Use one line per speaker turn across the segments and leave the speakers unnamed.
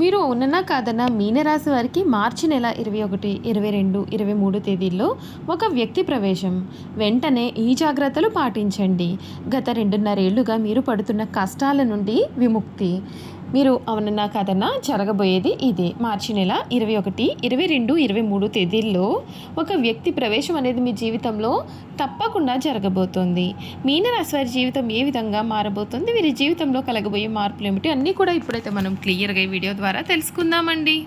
మీరు ఉన్ననా కాదన్నా మీనరాశి వారికి మార్చి నెల ఇరవై ఒకటి ఇరవై రెండు ఇరవై మూడు తేదీల్లో ఒక వ్యక్తి ప్రవేశం. వెంటనే ఈ జాగ్రత్తలు పాటించండి. గత రెండున్నరేళ్ళుగా మీరు పడుతున్న కష్టాల నుండి విముక్తి. మీరు అవునన్నా కాదన్నా జరగబోయేది ఇదే. మార్చి నెల ఇరవై ఒకటి ఇరవై రెండు ఇరవై మూడు తేదీల్లో ఒక వ్యక్తి ప్రవేశం అనేది మీ జీవితంలో తప్పకుండా జరగబోతోంది. మీనరాశి వారి జీవితం ఏ విధంగా మారబోతుంది? వీరి జీవితంలో కలగబోయే మార్పులు ఏమిటి? అన్నీ కూడా ఇప్పుడైతే మనం క్లియర్గా ఈ వీడియో ద్వారా తెలుసుకుందామండి.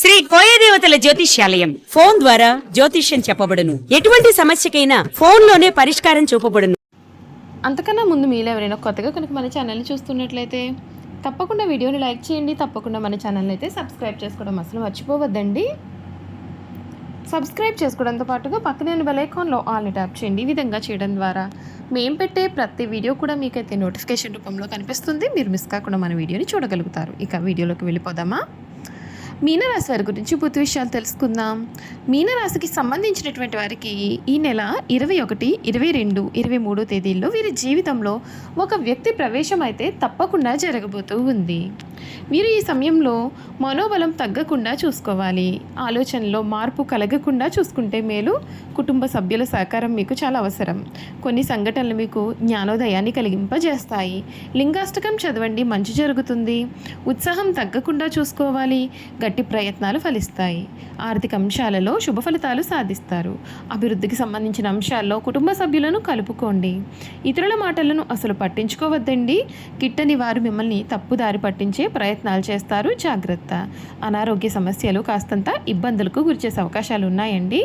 శ్రీ కోయదేవతల జ్యోతిష్యాలయం. ఫోన్ ద్వారా జ్యోతిష్యం చెప్పబడును. ఎటువంటి సమస్యకైనా ఫోన్లోనే పరిష్కారం చూపబడును.
అంతకన్నా ముందు మీరు ఎవరైనా కొత్తగా కనుక మన ఛానల్ని చూస్తున్నట్లయితే తప్పకుండా వీడియోని లైక్ చేయండి. తప్పకుండా మన ఛానల్ని అయితే సబ్స్క్రైబ్ చేసుకోవడం అసలు మర్చిపోవద్దండి. సబ్స్క్రైబ్ చేసుకోవడంతో పాటుగా పక్కనే ఉన్న బెల్ ఐకాన్లో ఆల్ని ట్యాప్ చేయండి. ఈ విధంగా చేయడం ద్వారా మేము పెట్టే ప్రతి వీడియో కూడా మీకైతే నోటిఫికేషన్ రూపంలో కనిపిస్తుంది. మీరు మిస్ కాకుండా మన వీడియోని చూడగలుగుతారు. ఇక వీడియోలోకి వెళ్ళిపోదామా? మీనరాశి వారి గురించి పూర్తి విషయాలు తెలుసుకుందాం. మీనరాశికి సంబంధించినటువంటి వారికి ఈ నెల ఇరవై ఒకటి ఇరవై రెండు ఇరవై మూడో తేదీల్లో వీరి జీవితంలో ఒక వ్యక్తి ప్రవేశం అయితే తప్పకుండా జరగబోతూ ఉంది. వీరు ఈ సమయంలో మనోబలం తగ్గకుండా చూసుకోవాలి. ఆలోచనలో మార్పు కలగకుండా చూసుకుంటే మేలు. కుటుంబ సభ్యుల సహకారం మీకు చాలా అవసరం. కొన్ని సంఘటనలు మీకు జ్ఞానోదయాన్ని కలిగింపజేస్తాయి. లింగాష్టకం చదవండి మంచి జరుగుతుంది. ఉత్సాహం తగ్గకుండా చూసుకోవాలి. గట్టి ప్రయత్నాలు ఫలిస్తాయి. ఆర్థిక అంశాలలో శుభ ఫలితాలు సాధిస్తారు. అభివృద్ధికి సంబంధించిన అంశాల్లో కుటుంబ సభ్యులను కలుపుకోండి. ఇతరుల మాటలను అసలు పట్టించుకోవద్దండి. కిట్టని వారు మిమ్మల్ని తప్పుదారి పట్టించే ప్రయత్నాలు చేస్తారు. జాగ్రత్త. అనారోగ్య సమస్యలు కాస్తంత ఇబ్బందులకు గురిచేసే అవకాశాలు ఉన్నాయండి.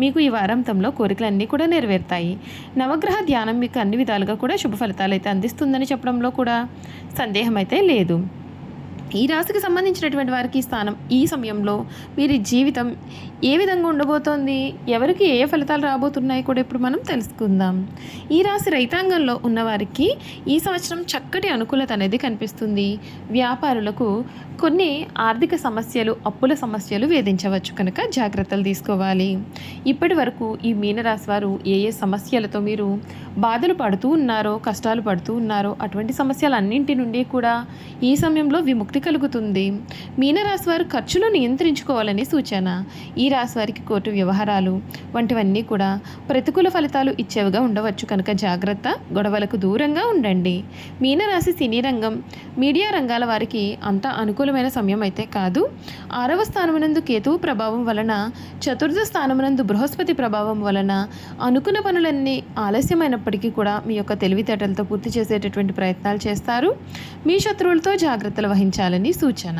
మీకు ఈ వారాంతంలో కోరికలన్నీ కూడా నెరవేరుతాయి. నవగ్రహ ధ్యానం మీకు అన్ని విధాలుగా కూడా శుభ ఫలితాలు అయితే అందిస్తుందని చెప్పడంలో కూడా సందేహం అయితే లేదు. ఈ రాశికి సంబంధించినటువంటి వారికి స్థానం ఈ సమయంలో వీరి జీవితం ఏ విధంగా ఉండబోతోంది ఎవరికి ఏ ఫలితాలు రాబోతున్నాయి కూడా ఇప్పుడు మనం తెలుసుకుందాం. ఈ రాశి రైతాంగంలో ఉన్నవారికి ఈ సంవత్సరం చక్కటి అనుకూలత అనేది కనిపిస్తుంది. వ్యాపారులకు కొన్ని ఆర్థిక సమస్యలు అప్పుల సమస్యలు వేధించవచ్చు. కనుక జాగ్రత్తలు తీసుకోవాలి. ఇప్పటి వరకు ఈ మీనరాశి వారు ఏ ఏ సమస్యలతో మీరు బాధలు పడుతూ ఉన్నారో కష్టాలు పడుతూ ఉన్నారో అటువంటి సమస్యలన్నింటి నుండి కూడా ఈ సమయంలో విముక్తి కలుగుతుంది. మీనరాశి వారు ఖర్చులు నియంత్రించుకోవాలని సూచన. ఈ రాశి వారికి కోర్టు వ్యవహారాలు వంటివన్నీ కూడా ప్రతికూల ఫలితాలు ఇచ్చేవిగా ఉండవచ్చు. కనుక జాగ్రత్త గొడవలకు దూరంగా ఉండండి. మీనరాశి సినీ రంగం మీడియా రంగాల వారికి అంత అనుకూలమైన సమయం అయితే కాదు. ఆరవ స్థానమునందు కేతువు ప్రభావం వలన చతుర్థ స్థానమునందు బృహస్పతి ప్రభావం వలన అనుకున్న పనులన్నీ ఆలస్యమైనప్పటికీ కూడా మీ యొక్క తెలివితేటలతో పూర్తి చేసేటటువంటి ప్రయత్నాలు చేస్తారు. మీ శత్రువులతో జాగ్రత్తలు వహించాలని సూచన.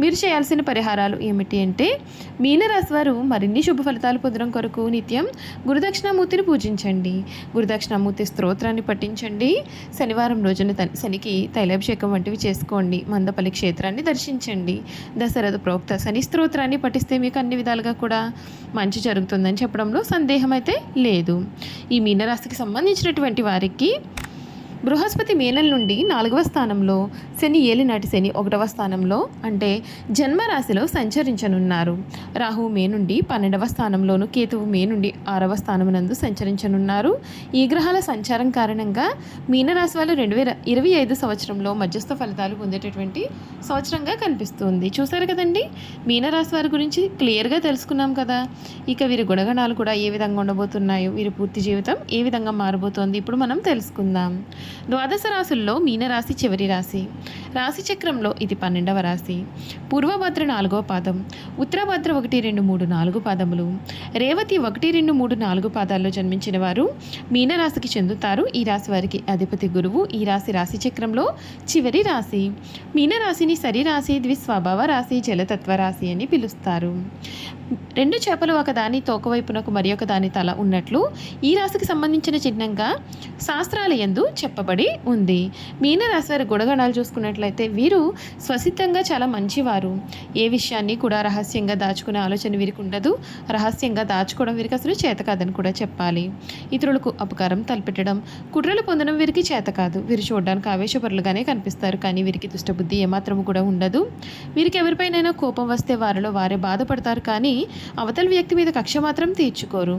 మీరు చేయాల్సిన పరిహారాలు ఏమిటి అంటే మీనరాశి వారు మరిన్ని శుభ ఫలితాలు పొందడం కొరకు నిత్యం గురుదక్షిణామూర్తిని పూజించండి. గురుదక్షిణామూర్తి స్తోత్రాన్ని పఠించండి. శనివారం రోజున శనికి తైలాభిషేకం వంటివి చేసుకోండి. మందపల్లి క్షేత్రాన్ని దర్శించండి. దశరథ ప్రోక్త శని స్తోత్రాన్ని పఠిస్తే మీకు అన్ని విధాలుగా కూడా మంచి జరుగుతుందని చెప్పడంలో సందేహం అయితే లేదు. ఈ మీనరాశికి సంబంధించినటువంటి వారికి బృహస్పతి మేనల్ నుండి నాలుగవ స్థానంలో శని ఏలినాటి శని ఒకటవ స్థానంలో అంటే జన్మరాశిలో సంచరించనున్నారు. రాహు మే నుండి పన్నెండవ స్థానంలోను కేతువు మే నుండి ఆరవ స్థానమునందు సంచరించనున్నారు. ఈ గ్రహాల సంచారం కారణంగా మీనరాశి వాళ్ళు రెండు వేల ఇరవై ఐదు సంవత్సరంలో మధ్యస్థ ఫలితాలు పొందేటటువంటి సంవత్సరంగా కనిపిస్తుంది. చూసారు కదండి? మీనరాశి వారి గురించి క్లియర్గా తెలుసుకున్నాం కదా. ఇక వీరి గుణగణాలు కూడా ఏ విధంగా ఉండబోతున్నాయో వీరి పూర్తి జీవితం ఏ విధంగా మారబోతోంది ఇప్పుడు మనం తెలుసుకుందాం. ద్వాదశ రాసుల్లో మీనరాశి చివరి రాశి. రాశి చక్రంలో ఇది పన్నెండవ రాశి. పూర్వభద్ర నాలుగో పాదం ఉత్తరభద్ర ఒకటి రెండు మూడు నాలుగు పాదములు. రేవతి ఒకటి రెండు మూడు నాలుగు పాదాల్లో జన్మించిన వారు మీనరాశికి చెందుతారు. ఈ రాశి వారికి అధిపతి గురువు ఈ రాశి రాశి చక్రంలో చివరి రాశి. మీనరాశిని సరి రాశి ద్విస్వభావ రాశి జలతత్వ రాశి అని పిలుస్తారు. రెండు చేపలు ఒకదాని తోకవైపునకు మరి ఒక దాని తల ఉన్నట్లు ఈ రాశికి సంబంధించిన చిహ్నంగా శాస్త్రాల యందు చెప్పబడి ఉంది. మీనరాశి వారి గుణగణాలు చూసుకున్నట్లయితే వీరు స్వసిద్ధంగా చాలా మంచివారు. ఏ విషయాన్ని కూడా రహస్యంగా దాచుకునే ఆలోచన వీరికి ఉండదు. రహస్యంగా దాచుకోవడం వీరికి అసలు చేత కాదని కూడా చెప్పాలి. ఇతరులకు అపకారం తలపెట్టడం కుట్రలు పొందడం వీరికి చేత కాదు. వీరు చూడడానికి ఆవేశపరులుగానే కనిపిస్తారు. కానీ వీరికి దుష్టబుద్ధి ఏమాత్రము కూడా ఉండదు. వీరికి ఎవరిపైనైనా కోపం వస్తే వారిలో వారే బాధపడతారు. కానీ అవతల వ్యక్తి మీద కక్ష మాత్రం తీర్చుకోరు.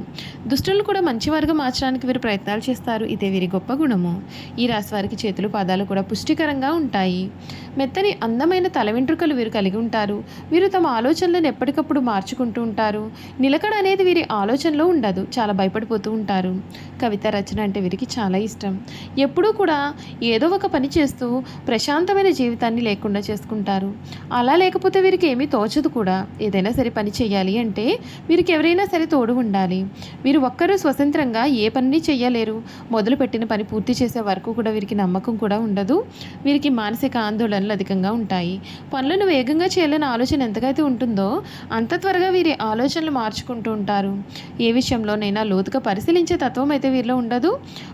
దుష్టులను కూడా మంచివారుగా మార్చడానికి వీరు ప్రయత్నాలు చేస్తారు. ఇదే వీరి గొప్ప గుణము. ఈ రాశి వారికి చేతులు పాదాలు కూడా పుష్టికరంగా ఉంటాయి. మెత్తని అందమైన తల వెంట్రుకలు వీరు కలిగి ఉంటారు. వీరు తమ ఆలోచనలను ఎప్పటికప్పుడు మార్చుకుంటూ ఉంటారు. నిలకడ అనేది వీరి ఆలోచనలో ఉండదు. చాలా భయపడిపోతూ ఉంటారు. కవిత రచన అంటే వీరికి చాలా ఇష్టం. ఎప్పుడూ కూడా ఏదో ఒక పని చేస్తూ ప్రశాంతమైన జీవితాన్ని లేకుండా చేసుకుంటారు. అలా లేకపోతే వీరికి ఏమీ తోచదు కూడా. ఏదైనా సరే పని చేయాలి. అంటే వీరికి ఎవరైనా సరే తోడు ఉండాలి. వీరు ఒక్కరూ స్వతంత్రంగా ఏ పనిని చేయలేరు మొదలుపెట్టిన పని పూర్తి చేసే వరకు కూడా వీరికి నమ్మకం కూడా ఉండదు. వీరికి మానసిక ఆందోళనలు అధికంగా ఉంటాయి. పనులను వేగంగా చేయాలని ఆలోచన ఎంతకైతే ఉంటుందో అంత త్వరగా వీరి ఆలోచనలు మార్చుకుంటూ ఉంటారు. ఏ విషయంలోనైనా లోతుగా పరిశీలించే తత్వం అయితే వీరిలో ఉండదు.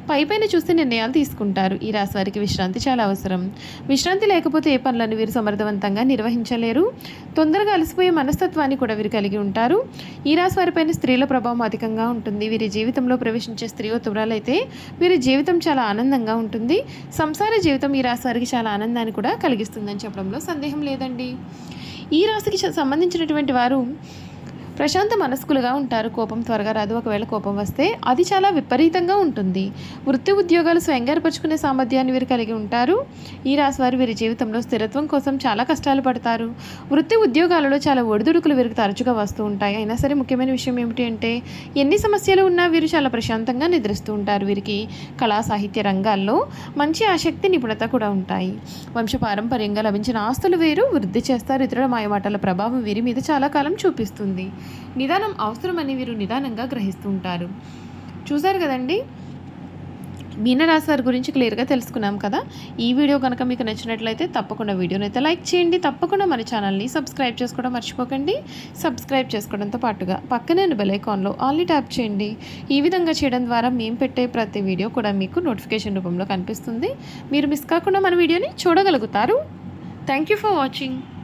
పై పైన చూస్తే నిర్ణయాలు తీసుకుంటారు. ఈ రాశి వారికి విశ్రాంతి చాలా అవసరం. విశ్రాంతి లేకపోతే ఏ పనులను వీరు సమర్థవంతంగా నిర్వహించలేరు. తొందరగా అలసిపోయే మనస్తత్వాన్ని కూడా వీరు కలిగి ఉంటారు ఈ రాశి వారిపైన స్త్రీల ప్రభావం అధికంగా ఉంటుంది. వీరి జీవితంలో ప్రవేశించే స్త్రీ అయితే వీరి జీవితం చాలా ఆనందంగా ఉంటుంది. సంసార జీవితం ఈ రాశి వారికి చాలా ఆనందాన్ని కూడా కలిగిస్తుందని చెప్పడంలో సందేహం లేదండి. ఈ రాశికి సంబంధించినటువంటి వారు ప్రశాంత మనస్కులుగా ఉంటారు. కోపం త్వరగా రాదు. ఒకవేళ కోపం వస్తే అది చాలా విపరీతంగా ఉంటుంది. వృత్తి ఉద్యోగాలు స్వయంగా ఏర్పరచుకునే సామర్థ్యాన్ని వీరు కలిగి ఉంటారు. ఈ రాశి వారు వీరి జీవితంలో స్థిరత్వం కోసం చాలా కష్టాలు పడతారు. వృత్తి ఉద్యోగాలలో చాలా ఒడిదుడుకులు వీరికి తరచుగా వస్తూ ఉంటాయి. అయినా సరే ముఖ్యమైన విషయం ఏమిటి అంటే ఎన్ని సమస్యలు ఉన్నా వీరు చాలా ప్రశాంతంగా నిద్రిస్తూ ఉంటారు. వీరికి కళా సాహిత్య రంగాల్లో మంచి ఆసక్తి నిపుణత కూడా ఉంటాయి. వంశపారంపర్యంగా లభించిన ఆస్తులు వీరు. వృద్ధి చేస్తారు. ఇతరుల మాయమాటల ప్రభావం వీరి మీద చాలా కాలం చూపిస్తుంది. నిదానం అవసరమని వీరు నిదానంగా గ్రహిస్తూ ఉంటారు చూసారు కదండి? మీనరాశి వారి గురించి క్లియర్గా తెలుసుకున్నాం కదా? ఈ వీడియో కనుక మీకు నచ్చినట్లయితే తప్పకుండా వీడియోని అయితే లైక్ చేయండి. తప్పకుండా మన ఛానల్ని సబ్స్క్రైబ్ చేసుకోవడం మర్చిపోకండి. సబ్స్క్రైబ్ చేసుకోవడంతో పాటుగా పక్కనే బెల్ ఐకాన్లో ఆల్ని ట్యాప్ చేయండి. ఈ విధంగా చేయడం ద్వారా మేము పెట్టే ప్రతి వీడియో కూడా మీకు నోటిఫికేషన్ రూపంలో కనిపిస్తుంది. మీరు మిస్ కాకుండా మన వీడియోని చూడగలుగుతారు. Thank you for watching.